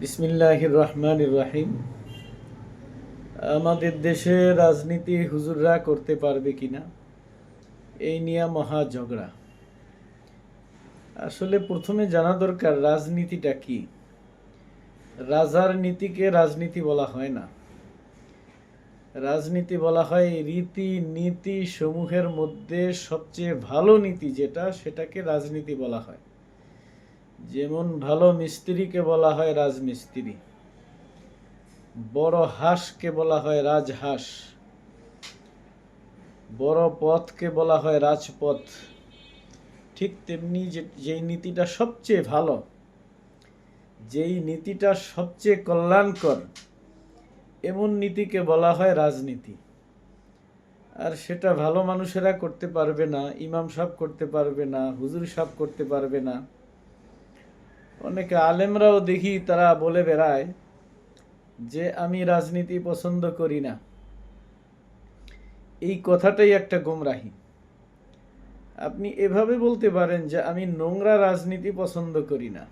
বিসমিল্লাহির রহমানির রাহিম। আমাদের দেশে রাজনীতি হুজুররা করতে পারবে কিনা? এই নিয়ে মহা ঝগড়া। আসলে প্রথমে জানা দরকার, রাজনীতিটা কি? রাজার নীতিকে রাজনীতি বলা হয় না। রাজনীতি বলা হয় রীতি নীতি সমূহের মধ্যে সবচেয়ে ভালো নীতি যেটা, সেটাকে রাজনীতি বলা হয়। যেমন ভালো মিস্ত্রিকে বলা হয় রাজমিস্ত্রি, বড় হাঁসকে বলা হয় রাজহাঁস, বড় পথকে বলা হয় রাজপথ। ঠিক তেমনি যে, যেই নীতিটা সবচেয়ে ভালো, যেই নীতিটা সবচেয়ে কল্যাণকর, এমন নীতিকে বলা হয় রাজনীতি। আর সেটা ভালো মানুষেরা করতে পারবে না, ইমাম সাহেব করতে পারবে না, হুজুর সাহেব করতে পারবে না। অনেকে আলেমরাও দেখি, তারা বলে বেড়ায় যে, আমি রাজনীতি পছন্দ করি না। এই কথাটাই একটা গোমরাহি। আপনি এভাবে বলতে পারেন যে, আমি নোংরা রাজনীতি পছন্দ করি না।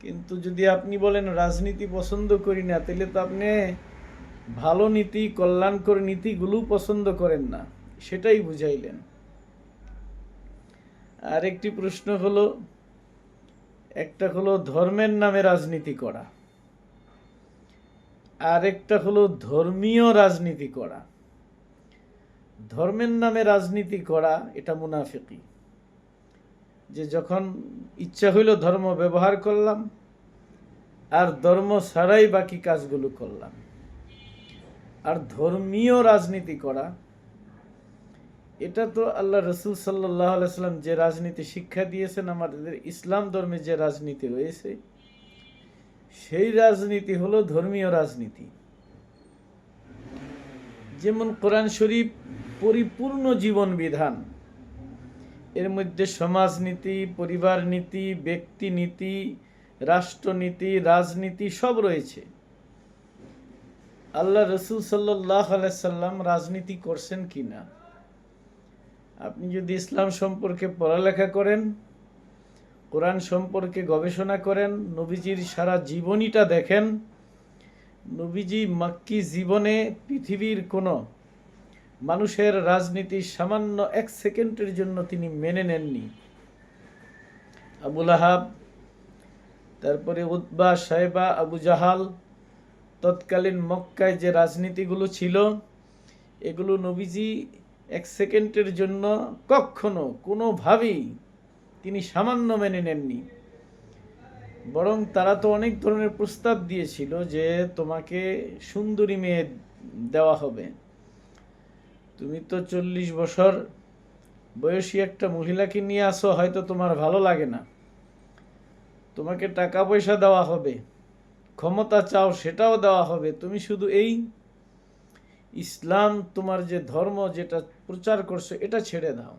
কিন্তু যদি আপনি বলেন, রাজনীতি পছন্দ করি না, তাহলে তো আপনি ভালো নীতি, কল্যাণকর নীতিগুলো পছন্দ করেন না। সেটাই বুঝাইলেন। আর একটি প্রশ্ন হলো একটা হলো ধর্মের নামে রাজনীতি করা। আর একটা হলো ধর্মীয় রাজনীতি করা। ধর্মের নামে রাজনীতি করা, এটা মুনাফিকি। যে যখন ইচ্ছা হইল ধর্ম ব্যবহার করলাম, আর ধর্ম ছাড়াই বাকি কাজগুলো করলাম। আর ধর্মীয় রাজনীতি করা এটা তো আল্লাহ রসুল সাল্লাহ আলাইসাল্লাম যে রাজনীতি শিক্ষা দিয়েছেন, আমাদের ইসলাম ধর্মে যে রাজনীতি রয়েছে, সেই রাজনীতি হলো ধর্মীয় রাজনীতি। যেমন কোরআন শরীফ পরিপূর্ণ জীবন বিধান। এর মধ্যে সমাজনীতি পরিবার নীতি ব্যক্তি নীতি রাষ্ট্রনীতি, রাজনীতি সব রয়েছে। আল্লাহ রসুল সাল্লাহ আলাইসাল্লাম রাজনীতি করছেন কি না আপনি যদি ইসলাম সম্পর্কে পড়ালেখা করেন, কোরআন সম্পর্কে গবেষণা করেন, নবীজির সারা জীবনীটা দেখেন, নবীজি মাক্কি জীবনে পৃথিবীর কোনো মানুষের রাজনীতি সামান্য এক সেকেন্ডের জন্য তিনি মেনে নেননি। আবুল আহাব, তারপরে উদ্বা সাহেবা, আবু জাহাল, তৎকালীন মক্কায় যে রাজনীতিগুলো ছিল, এগুলো নবীজি এক সেকেন্ডের জন্য কখনো, কোনোভাবেই তিনি সামান্য মেনে নেননি। বরং তারা তো অনেক ধরনের প্রস্তাব দিয়েছিল যে তোমাকে সুন্দরী মেয়ে দেওয়া হবে। তুমি তো চল্লিশ বছর বয়সী একটা মহিলাকে নিয়ে আসো, হয়তো তোমার ভালো লাগে না। তোমাকে টাকা পয়সা দেওয়া হবে, ক্ষমতা চাও, সেটাও দেওয়া হবে। তুমি শুধু এই ইসলাম, তোমার যে ধর্ম, যেটা প্রচার করছ, এটা ছেড়ে দাও।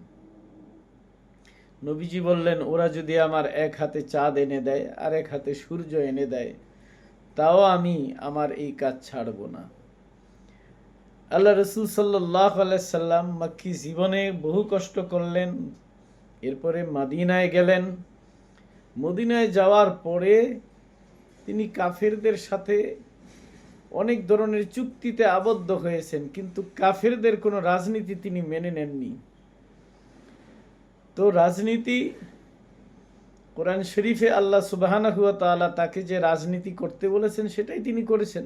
নবীজি বললেন, ওরা যদি আমার এক হাতে চাঁদ এনে দেয় আর এক হাতে সূর্য এনে দেয়, তাও আমি আমার এই কাজ ছাড়ব না। আল্লাহ রসুল সাল্লাহ সাল্লাম মাক্কি জীবনে বহু কষ্ট করলেন, এরপরে মাদিনায় গেলেন। মদিনায় যাওয়ার পরে তিনি কাফেরদের সাথে অনেক ধরনের চুক্তিতে আবদ্ধ হয়েছেন, কিন্তু কাফেরদের কোনো রাজনীতি তিনি মেনে নেননি। তো রাজনীতি, কোরআন শরীফে আল্লাহ সুবাহানা হুয়া তালা তাকে যে রাজনীতি করতে বলেছেন, সেটাই তিনি করেছেন।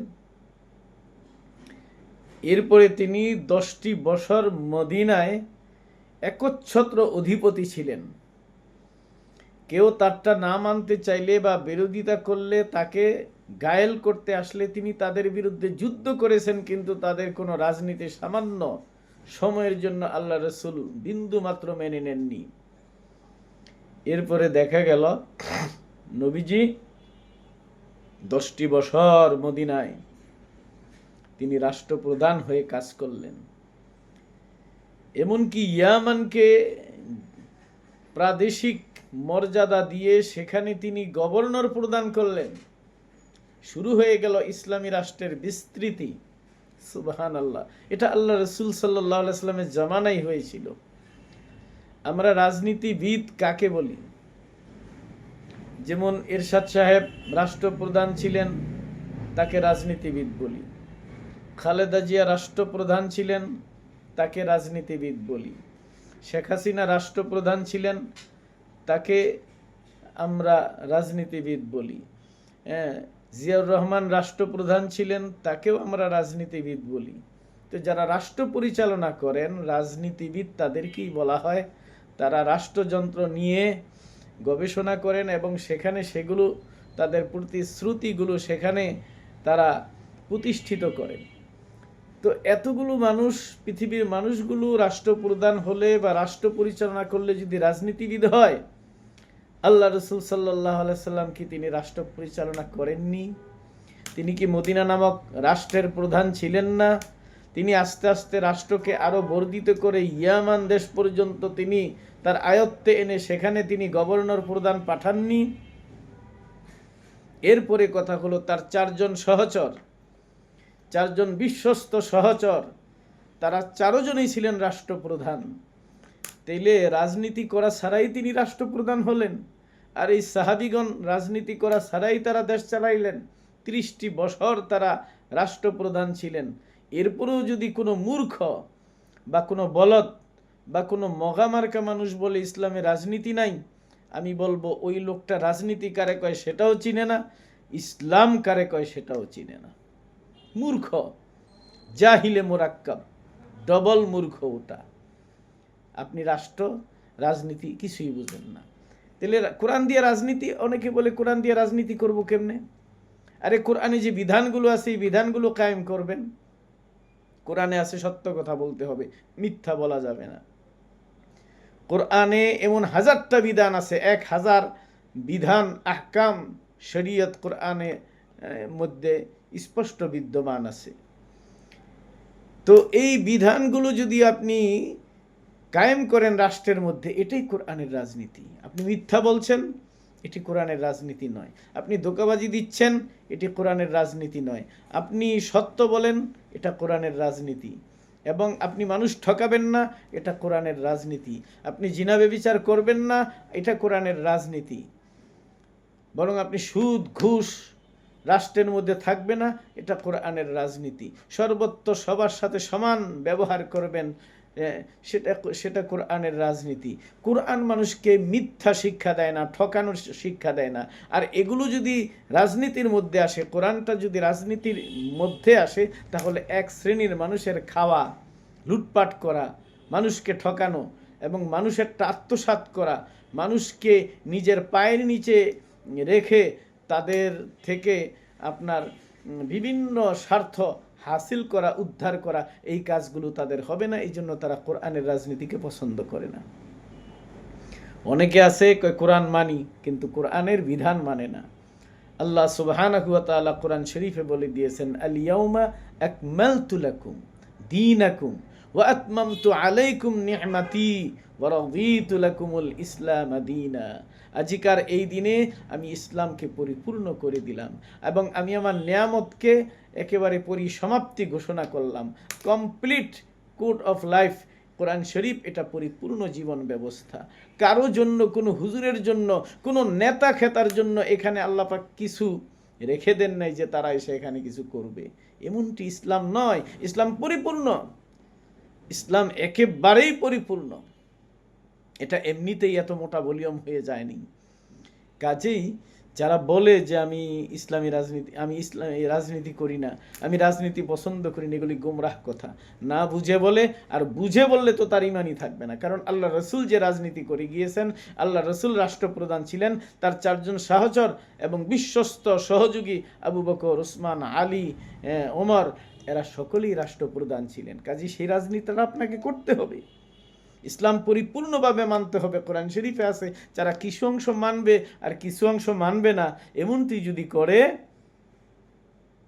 এরপরে তিনি দশটি বছর মদিনায় একচ্ছত্র অধিপতি ছিলেন। কেউ তারটা না মানতে চাইলে বা বিরোধিতা করলে তাকে গায়েল করতে আসলে তিনি তাদের বিরুদ্ধে যুদ্ধ করেছেন, কিন্তু তাদের কোনো রাজনীতি সামান্য সময়ের জন্য আল্লাহ রসুল বিন্দু মাত্র মেনে নেননি। এরপরে দেখা গেল, নবীজি দশটি বছর মদিনায় তিনি রাষ্ট্রপ্রধান হয়ে কাজ করলেন। এমনকি ইয়ামানকে প্রাদেশিক মর্যাদা দিয়ে সেখানে তিনি গভর্নর প্রদান করলেন। শুরু হয়ে গেল ইসলামী রাষ্ট্রের বিস্তৃতি। সুবাহান আল্লাহ এটা আল্লাহ রসুল সাল্লাহ আলাইস্লামের জামানাই হয়েছিল। আমরা রাজনীতিবিদ কাকে বলি? যেমন এরশাদ সাহেব রাষ্ট্রপ্রধান ছিলেন, তাকে রাজনীতিবিদ বলি। খালেদা জিয়া রাষ্ট্রপ্রধান ছিলেন, তাকে রাজনীতিবিদ বলি। শেখ হাসিনা রাষ্ট্রপ্রধান ছিলেন তাকে আমরা রাজনীতিবিদ বলি। হ্যাঁ জিয়াউর রহমান রাষ্ট্রপ্রধান ছিলেন, তাকেও আমরা রাজনীতিবিদ বলি। তো যারা রাষ্ট্র পরিচালনা করেন, রাজনীতিবিদ তাদেরকেই বলা হয়। তারা রাষ্ট্রযন্ত্র নিয়ে গবেষণা করেন এবং সেখানে সেগুলো, তাদের প্রতিশ্রুতিগুলো সেখানে তারা প্রতিষ্ঠিত করেন। তো এতগুলো মানুষ, পৃথিবীর মানুষগুলো রাষ্ট্রপ্রধান হলে বা রাষ্ট্র পরিচালনা করলে যদি রাজনীতিবিদ হয় আল্লাহ রসুল সাল্লাহ সাল্লাম কি তিনি রাষ্ট্র পরিচালনা করেননি? তিনি কি মদিনা নামক রাষ্ট্রের প্রধান ছিলেন না? তিনি আস্তে আস্তে রাষ্ট্রকে আরও বর্ধিত করে ইয়ামান দেশ পর্যন্ত তিনি তার আয়ত্তে এনে সেখানে তিনি গভর্নর প্রধান পাঠাননি। এরপরে কথা হলো তার চারজন সহচর। চারজন বিশ্বস্ত সহচর। তারা চারজনই ছিলেন রাষ্ট্রপ্রধান। তাইলে রাজনীতি করা ছাড়াই তিনি রাষ্ট্রপ্রধান হলেন। আর এই সাহাবিগণ রাজনীতি করা ছাড়াই তারা দেশ চালাইলেন। ত্রিশটি বছর তারা রাষ্ট্রপ্রধান ছিলেন। এরপরেও যদি কোনো মূর্খ বা কোনো বলদ বা কোনো মগামার্কা মানুষ বলে ইসলামে রাজনীতি নাই, আমি বলব ওই লোকটা রাজনীতি কারে কয় সেটাও চিনে না, ইসলাম কারে কয় সেটাও চিনে না। মূর্খ, জাহিলে মোরাক্কাব, ডবল মূর্খ ওটা। আপনি রাষ্ট্র, রাজনীতি কিছুই বুঝেন না। তাহলে কোরআন দিয়ে রাজনীতি, অনেকে বলে কোরআন দিয়ে রাজনীতি করব কেমনে? আরে কোরআনে যে বিধানগুলো আছে, এই বিধানগুলো কায়েম করবেন। কোরআনে আছে সত্য কথা বলতে হবে, মিথ্যা বলা যাবে না। কোরআনে এমন হাজারটা বিধান আছে, এক হাজার বিধান, আহকাম, শরীয়ত কোরআনে মধ্যে স্পষ্ট বিদ্যমান আছে। তো এই বিধানগুলো যদি আপনি কায়েম করেন রাষ্ট্রের মধ্যে, এটাই কোরআনের রাজনীতি। আপনি মিথ্যা বলছেন, এটি কোরআনের রাজনীতি নয়। আপনি ধোকাবাজি দিচ্ছেন, এটি কোরআনের রাজনীতি নয়। আপনি সত্য বলেন, এটা কোরআনের রাজনীতি। এবং আপনি মানুষ ঠকাবেন না, এটা কোরআনের রাজনীতি। আপনি জিনাবে বিচার করবেন না, এটা কোরআনের রাজনীতি। বরং আপনি সুদ, ঘুষ রাষ্ট্রের মধ্যে থাকবে না, এটা কোরআনের রাজনীতি। সর্বত্র সবার সাথে সমান ব্যবহার করবেন সেটা সেটা কোরআনের রাজনীতি। কোরআন মানুষকে মিথ্যা শিক্ষা দেয় না, ঠকানোর শিক্ষা দেয় না। আর এগুলো যদি রাজনীতির মধ্যে আসে, কোরআনটা যদি রাজনীতির মধ্যে আসে, তাহলে এক শ্রেণির মানুষের খাওয়া, লুটপাট করা, মানুষকে ঠকানো এবং মানুষেরটা আত্মসাত করা, মানুষকে নিজের পায়ের নিচে রেখে তাদের থেকে আপনার বিভিন্ন স্বার্থ হাসিল করা, উদ্ধার করা, এই কাজগুলো তাদের হবে না, এই জন্য তারা কোরআনের রাজনীতিকে পছন্দ করে না। অনেকে আছে কোরআন মানি, কিন্তু কোরআনের বিধান মানে না। আল্লাহ সুবহানাহু ওয়া তাআলা কোরআন শরীফে বলে দিয়েছেন আলিয়াউমা ইয়াউমা তুলাকুম দিন দীনাকুম আলাইকুম নি'মাতি ওয়া রাদিতু লাকুমুল ইসলাম দীনা। আজিকার এই দিনে আমি ইসলামকে পরিপূর্ণ করে দিলাম এবং আমি আমার নিয়ামতকে একেবারে পরিসমাপ্তি ঘোষণা করলাম। কমপ্লিট কোড অফ লাইফ, কোরআন শরীফ, এটা পরিপূর্ণ জীবন ব্যবস্থা। কারও জন্য, কোনো হুজুরের জন্য, কোনো নেতা খেতার জন্য এখানে আল্লাপাক কিছু রেখে দেন নাই যে তারা এসে এখানে কিছু করবে। এমনটি ইসলাম নয়। ইসলাম পরিপূর্ণ। ইসলাম একেবারেই পরিপূর্ণ। এটা এমনিতেই এত মোটা ভলিউম হয়ে যায়নি। কাজেই যারা বলে যে আমি ইসলামী রাজনীতি, আমি ইসলামী রাজনীতি করি না, আমি রাজনীতি পছন্দ করি না, এগুলি গোমরাহ কথা। না বুঝে বলে আর বুঝে বললে তো তার ইমানই থাকবে না। কারণ আল্লাহ রসুল যে রাজনীতি করে গিয়েছেন, আল্লাহ রসুল রাষ্ট্রপ্রধান ছিলেন, তার চারজন সাহচর এবং বিশ্বস্ত সহযোগী আবু বকর ওসমান আলী ওমর এরা সকলেই রাষ্ট্রপ্রধান ছিলেন। কাজী সেই রাজনীতিটা আপনাকে করতে হবে। ইসলাম পরিপূর্ণভাবে মানতে হবে। কোরআন শরীফে আছে, যারা কিছু অংশ মানবে আর কিছু অংশ মানবে না, এমনটি যদি করে,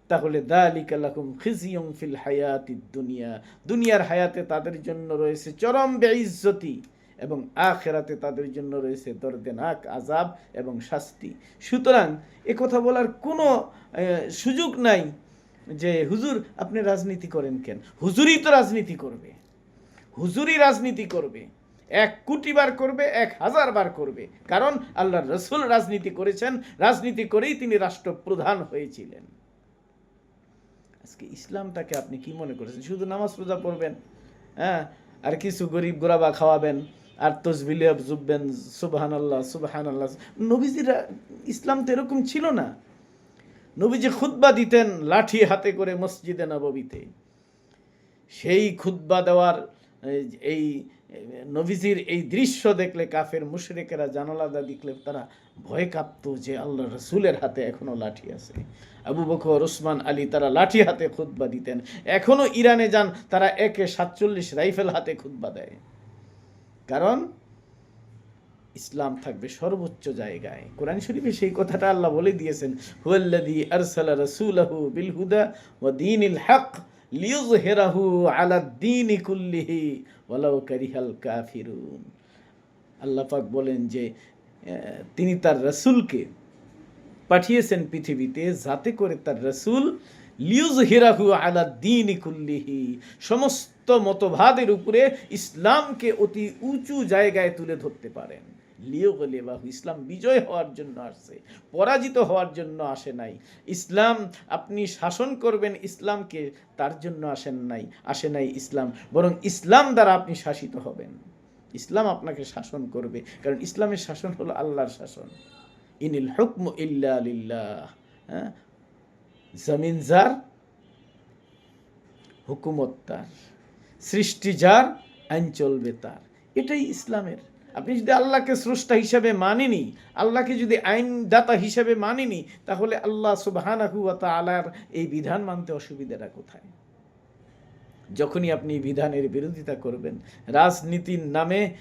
তাহলে দা দালিকালাকুম খিজিয়ং ফিল হায়াতি দুনিয়া। দুনিয়ার হায়াতে তাদের জন্য রয়েছে চরম বেইজ্জতি এবং আখেরাতে তাদের জন্য রয়েছে দর্দেনাক আজাব এবং শাস্তি। সুতরাং কথা বলার কোনো সুযোগ নাই। যে হুজুর, আপনি রাজনীতি করেন কেন? হুজুরই তো রাজনীতি করবে। হুজুরি রাজনীতি করবে। এক কোটি বার করবে, এক হাজার বার করবে। কারণ আল্লাহ রসুল রাজনীতি করেছেন, রাজনীতি করেই তিনি রাষ্ট্রপ্রধান হয়েছিলেন। আজকে ইসলামটাকে আপনি কি মনে করেছেন? শুধু নামাজ রোজা পড়বেন হ্যাঁ? আর কিছু গরিব গোরাবা খাওয়াবেন, আর তসবিলিয়াব জুববেন সুবাহান আল্লাহ সুবাহান আল্লাহ নবীজিরা, ইসলাম তো এরকম ছিল না। নবীজি খুতবা দিতেন লাঠি হাতে করে মসজিদে নববীতে। সেই খুতবা দেওয়ার, এই- নবীজির এই দৃশ্য দেখলে কাফের মুশরেকেরা জানালাদা দেখলে তারা ভয় কাঁপত যে আল্লাহ রসুলের হাতে এখনও লাঠি আছে। আবু বকর ওসমান আলী তারা লাঠি হাতে খুতবা দিতেন। এখনও ইরানে যান, তারা একে সাতচল্লিশ রাইফেল হাতে খুতবা দেয়। কারণ ইসলাম থাকবে সর্বোচ্চ জায়গায়। কোরআন শরীফে সেই কথাটা আল্লাহ বলে দিয়েছেন, হুয়াল্লাযী আরসালা রাসূলাহু বিল হুদা ওয়া দীনিল হক লিইয়ুযহিরাহু আলা দ্বীনি কুল্লিহি ওয়ালাউ কারিহাল কাফিরুন। আল্লাহ পাক বলেন যে তিনি তার রাসূলকে পাঠিয়েছেন পৃথিবীতে যাতে করে তার রসুল লিউজ হিরাহু আলা দিন কুল্লিহি, সমস্ত মতভাদের উপরে ইসলামকে অতি উঁচু জায়গায় তুলে ধরতে পারেন। লিও বাহু, ইসলাম বিজয় হওয়ার জন্য আসছে, পরাজিত হওয়ার জন্য আসে নাই। ইসলাম, আপনি শাসন করবেন, ইসলামকে তার জন্য আসেন নাই, আসে নাই ইসলাম। বরং ইসলাম দ্বারা আপনি শাসিত হবেন। ইসলাম আপনাকে শাসন করবে, কারণ ইসলামের শাসন হলো আল্লাহর শাসন। ইনিল হুকম ইল্লা লিল্লাহ। হ্যাঁ? জমিন যার, হুকুমত তার। সৃষ্টি যার, আইন চলবে তার। এটাই ইসলামের আপনি যদি আল্লাহকে স্রষ্টা হিসাবে মানেনি, আল্লাহকে যদি আইনদাতা হিসাবে মানেনি, তাহলে আল্লাহ সুবহানাহু ওয়া তাআলার এই বিধান মানতে অসুবিধাটা কোথায়? যখনই আপনি বিধানের বিরোধিতা করবেন, রাজনীতির নামে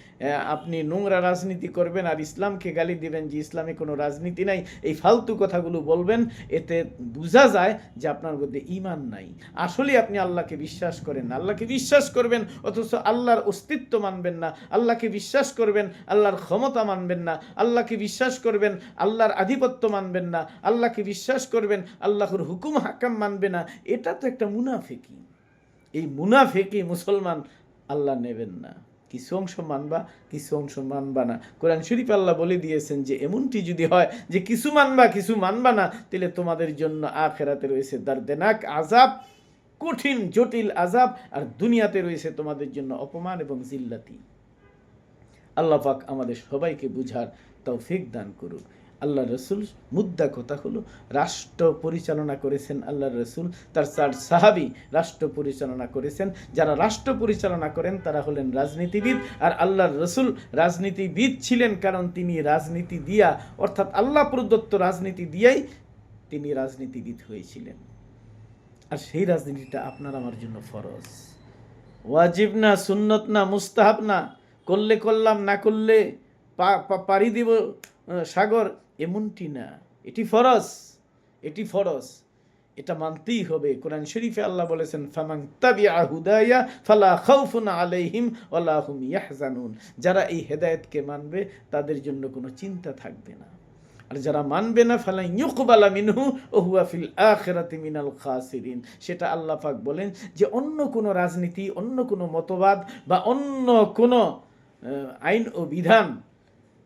আপনি নোংরা রাজনীতি করবেন আর ইসলামকে গালি দিবেন যে ইসলামে কোনো রাজনীতি নাই, এই ফালতু কথাগুলো বলবেন, এতে বোঝা যায় যে আপনার মধ্যে ইমান নাই। আসলে আপনি আল্লাহকে বিশ্বাস করেন না। আল্লাহকে বিশ্বাস করবেন, অথচ আল্লাহর অস্তিত্ব মানবেন না। আল্লাহকে বিশ্বাস করবেন, আল্লাহর ক্ষমতা মানবেন না। আল্লাহকে বিশ্বাস করবেন, আল্লাহর আধিপত্য মানবেন না। আল্লাহকে বিশ্বাস করবেন, আল্লাহর হুকুম হাকাম মানবে না। এটা তো একটা মুনাফিকি। এই মুনাফেকি মুসলমান আল্লাহ নেবেন না। কিছু অংশ মানবা, কিছু অংশ মানবা না। কোরআন শরীফ আল্লাহ বলে দিয়েছেন যে, এমনটি যদি হয় যে কিছু মানবা কিছু মানবা না, তাহলে তোমাদের জন্য আখেরাতে রয়েছে দার্দেনাক আজাব কঠিন, জটিল আজাব আর দুনিয়াতে রয়েছে তোমাদের জন্য অপমান এবং জিল্লাতি। আল্লাহ পাক আমাদের সবাইকে বুঝার তৌফিক দান করুক আল্লাহ রসুল মুদ্রা কথা হলো, রাষ্ট্র পরিচালনা করেছেন আল্লাহ রসুল, তার চার সাহাবি রাষ্ট্র পরিচালনা করেছেন। যারা রাষ্ট্র পরিচালনা করেন, তারা হলেন রাজনীতিবিদ। আর আল্লাহর রসুল রাজনীতিবিদ ছিলেন কারণ তিনি রাজনীতি দিয়া, অর্থাৎ আল্লাহ প্রদত্ত রাজনীতি দিয়াই তিনি রাজনীতিবিদ হয়েছিলেন। আর সেই রাজনীতিটা আপনার আমার জন্য ফরজ। ওয়াজিব না, সুন্নত না, মুস্তাহাব না, করলে করলাম, না করলে পাড়ি দিব সাগর এমনটি না। এটি ফরজ এটি ফরজ। এটা মানতেই হবে। কোরআন শরীফে আল্লাহ বলেছেন ফামাং তাবিআ হুদায়া ফালা খাউফুন আলাইহিম ওয়ালা হুম ইয়াহজানুন। যারা এই হেদায়েতকে মানবে, তাদের জন্য কোনো চিন্তা থাকবে না। আর যারা মানবে না ফালা ইউকবালা মিনহু ও হুয়া ফিল আখিরাতি মিনাল খাসিরিন। সেটা আল্লাহ পাক বলেন যে, অন্য কোনো রাজনীতি, অন্য কোনো মতবাদ বা অন্য কোনো আইন ও বিধান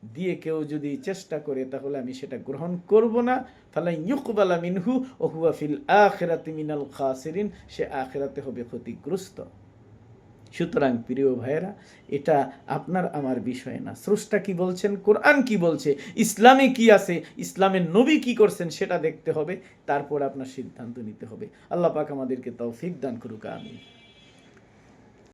দিয়ে কেউ যদি চেষ্টা করে তাহলে আমি সেটা গ্রহণ করব না। ফালাই ইউকবালা মিনহু ও হুয়া ফিল আখিরাতি মিনাল খাসিরিন, সে আখিরাতে হবে ক্ষতিগ্রস্ত। সুতরাং প্রিয় ভাইয়েরা, এটা আপনার আমার বিষয় না। স্রষ্টা কি বলছেন? কোরআন কি বলছে? ইসলামে কি আছে? ইসলামের নবী কি করছেন সেটা দেখতে হবে। তারপর আপনার সিদ্ধান্ত নিতে হবে। আল্লাহ পাক আমাদেরকে তৌফিক দান করুক আমি